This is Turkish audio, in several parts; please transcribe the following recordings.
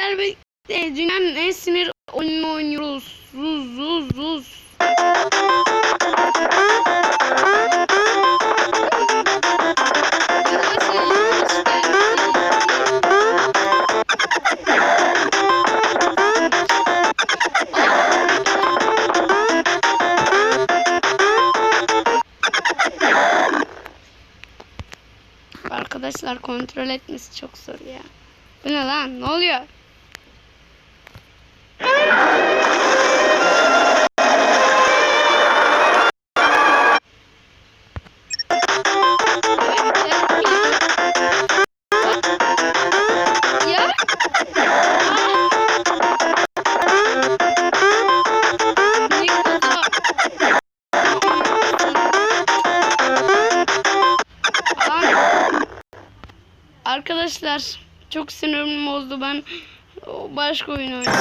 sizler birlikte dünyanın en sinir oyununu oynuyoruz. Zuz zuz zuz. Arkadaşlar kontrol etmesi çok zor ya. Bu ne lan? Ne oluyor? Arkadaşlar çok sinirim bozdu ben başka oyun oynuyorum.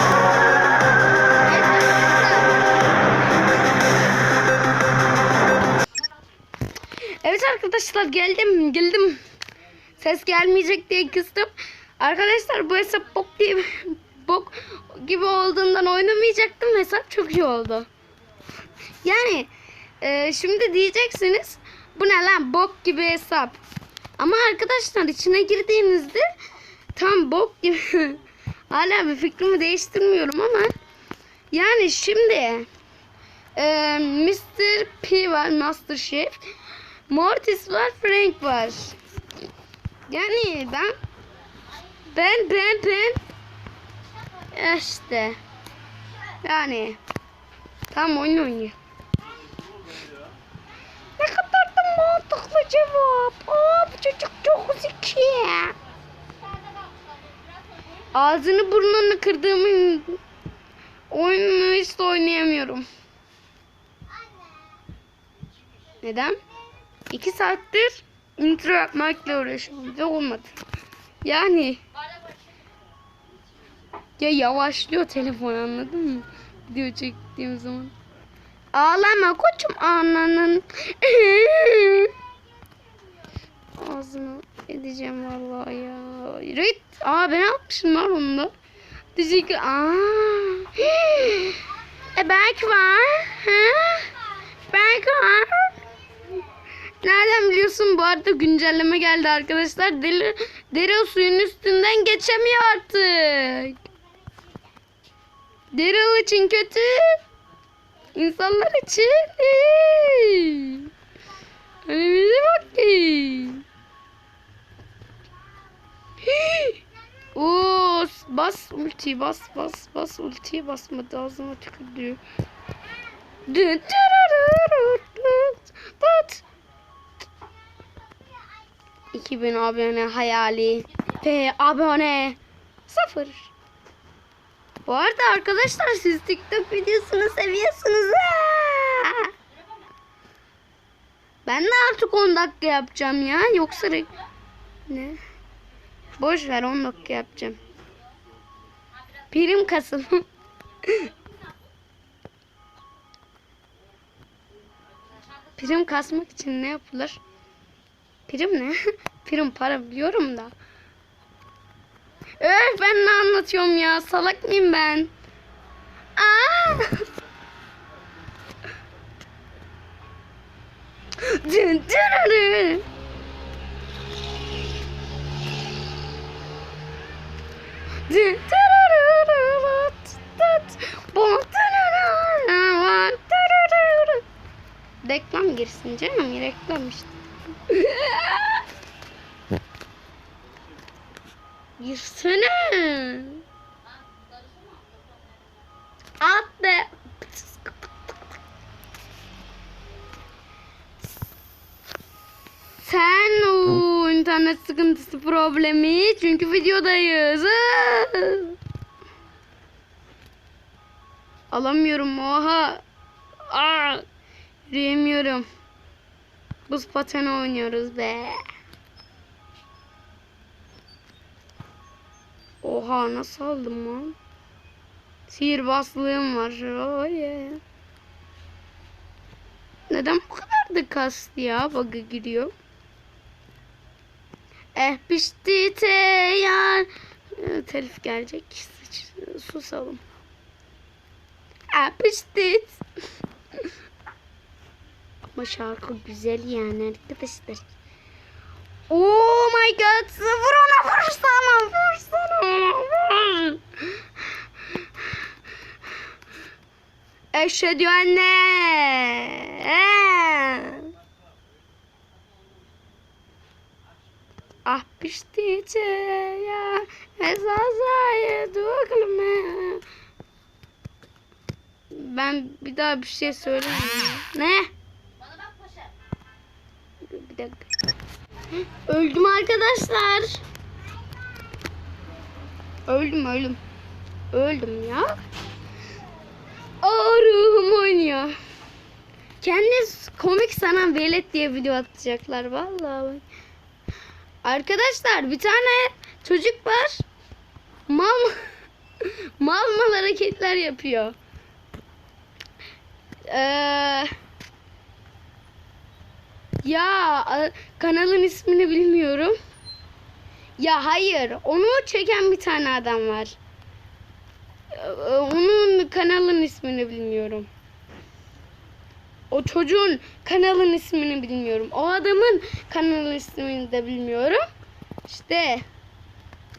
Evet arkadaşlar geldim geldim. Ses gelmeyecek diye kıstım. Arkadaşlar bu hesap bok gibi, bok gibi olduğundan oynamayacaktım. Hesap çok iyi oldu. Yani e, şimdi diyeceksiniz bu ne lan bok gibi hesap. Ama arkadaşlar içine girdiğinizde tam bok gibi. Hala bir fikrimi değiştirmiyorum ama yani şimdi e, Mr. P var Master Chef. Mortis var Frank var. Yani ben ben ben ben işte yani tam oyun oynuyor. Ne kadar da mantıklı cevap. Çocuk çok zeki. Ağzını burnunu kırdığımın oyununu hiç de oynayamıyorum. Neden? İki saattir intro yapmakla uğraşıyorum ve olmadı. Yani ya yavaşlıyor telefon anladın mı? Video çektiğim zaman. Ağlama koçum ananın. Ağzını edeceğim vallahi ya. Rit. Aa ben almışım lan onu da. Teşekkür. Aa. E belki var. Ha? Belki var. Nereden biliyorsun? Bu arada güncelleme geldi arkadaşlar. Deri o suyun üstünden geçemiyor artık. O için kötü. İnsanlar için iyi. Hani bak ki. Oo, bas ulti bas bas bas ultiye basmadı ağzıma tükürdü. Bat. 2000 abone hayali ve abone sıfır. Bu arada arkadaşlar siz TikTok videosunu seviyorsunuz. Ben de artık 10 dakika yapacağım ya. Yoksa ne? Boş ver 10 dakika yapacağım. Prim kasım. Prim kasmak için ne yapılır? Prim ne? Prim para biliyorum da. Öf ben ne anlatıyorum ya? Salak mıyım ben? Aa! Dın dırırı. Reklam girsin canım reklam işte. Girsene. At be. Sen o internet sıkıntısı problemi çünkü videodayız. Alamıyorum oha. Aa, yürüyemiyorum. Buz pateni oynuyoruz be. Oha nasıl aldım lan? Sihirbaslığım var. Oh yeah. Neden bu kadar da kastı ya? Bug'a giriyor. Eh pişti te yar Ee, telif gelecek. Susalım. Apıştıt. Ama şarkı güzel yani arkadaşlar. Oh my god. Vur ona vursana. Vursana. Vur. Eşhedü anne. Ah piştice ya esasaya dökülme. Ben bir daha bir şey söylemiyorum. Ne? Bir dakika. Öldüm arkadaşlar. Öldüm öldüm. Öldüm ya. Ağrım oynuyor. Kendiniz komik sanan velet diye video atacaklar vallahi. bak. Arkadaşlar bir tane çocuk var. Mal mal mal hareketler yapıyor. Ee, ya kanalın ismini bilmiyorum. Ya hayır, onu çeken bir tane adam var. Onun kanalın ismini bilmiyorum. O çocuğun kanalın ismini bilmiyorum. O adamın kanalın ismini de bilmiyorum. İşte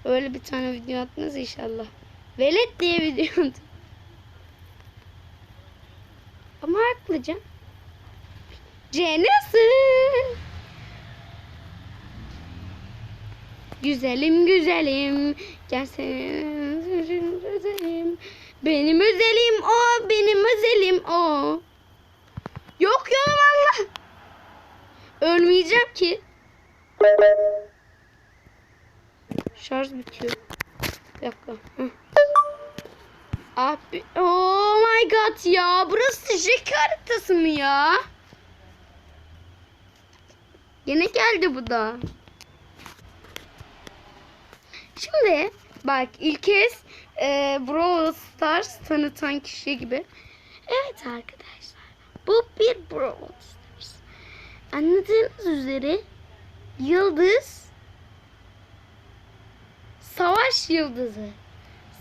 öyle bir tane video atmaz inşallah. Velet diye video at- Ama haklıca. Cennesin. Güzelim güzelim. Gel senin özelim. Benim özelim o. Benim özelim o. Yok ya Allah. Ölmeyeceğim ki. Şarj bitiyor. Bir dakika. Abi, oh my god ya. Burası Jack haritası mı ya? Yine geldi bu da. Şimdi bak ilk kez e, Brawl Stars tanıtan kişi gibi. Evet arkadaşlar. Bu bir Brawl Stars. Anladığınız üzere yıldız savaş yıldızı.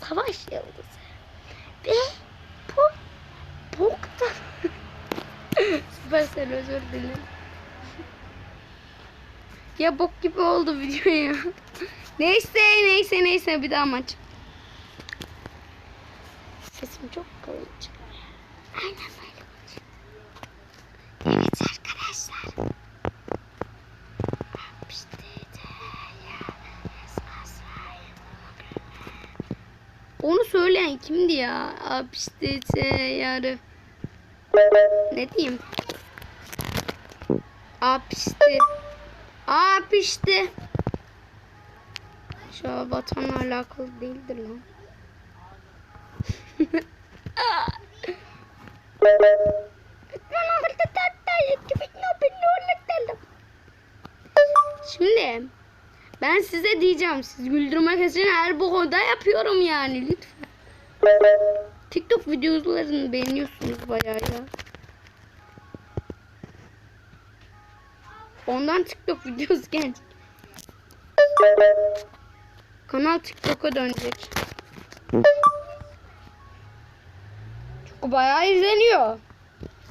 Savaş yıldızı. Ve bu bokta Süpersel özür dilerim. Ya bok gibi oldu video ya. neyse neyse neyse bir daha maç. Sesim çok kalın çıkıyor. Aynen böyle konuşuyor. Evet arkadaşlar. İşte de ya. Onu söyleyen kimdi ya? Apişte yarı. Ne diyeyim? Apişte. Apişte. Şu an vatanla alakalı değildir lan. Şimdi ben size diyeceğim. Siz güldürmek için her bu konuda yapıyorum yani lütfen. TikTok videolarını beğeniyorsunuz bayağı ya. Ondan TikTok videosu gelecek. Kanal TikTok'a dönecek. Çünkü bayağı izleniyor.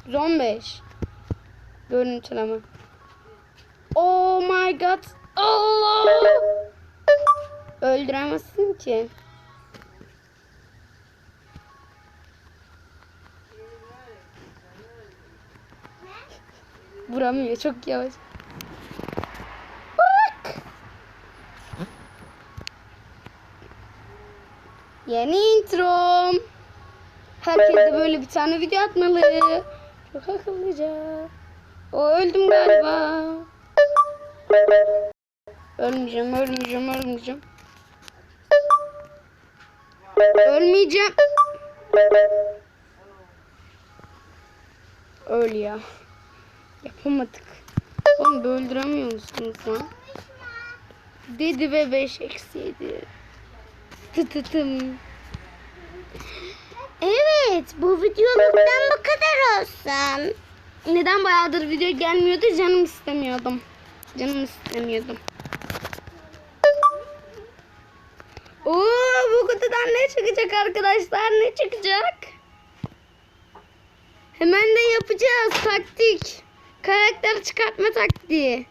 115. Görüntüleme. Oh my god. Allah. Öldüremezsin ki. Vuramıyor çok yavaş. Bak. Yeni introm. Herkes de böyle bir tane video atmalı. Çok akıllıca. O öldüm galiba. Ölmeyeceğim, ölmeyeceğim, ölmeyeceğim. Ölmeyeceğim. Öl ya. Yapamadık. Oğlum öldüremiyor musunuz lan? Dedi ve 5 eksi 7. Tıtıtım. Evet bu videoluktan bu kadar olsun. Neden bayağıdır video gelmiyordu canım istemiyordum. Canım istemiyordum. Oo Bakalım ne çıkacak arkadaşlar ne çıkacak? Hemen de yapacağız taktik. Karakter çıkartma taktiği.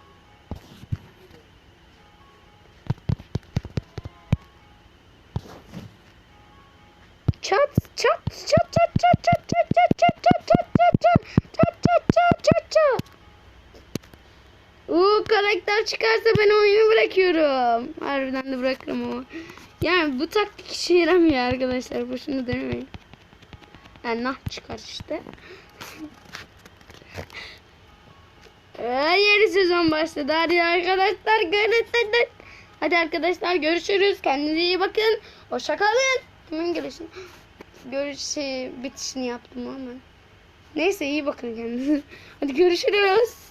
Çat çat çat çat çat çat çat çat çat çat çat çat çat çat çat çat çat çat. Uuu karakter çıkarsa ben oyunu bırakıyorum. Harbiden de bırakırım ama. Yani bu taktik işe yaramıyor arkadaşlar. Boşuna denemeyin. Yani nah çıkar işte. Ee, yeni sezon başladı. Hadi arkadaşlar görüşürüz. Hadi arkadaşlar görüşürüz. Kendinize iyi bakın. Hoşça kalın. Kimin görüşü? Görüş şey, bitişini yaptım ama. Neyse iyi bakın kendinize. Hadi görüşürüz.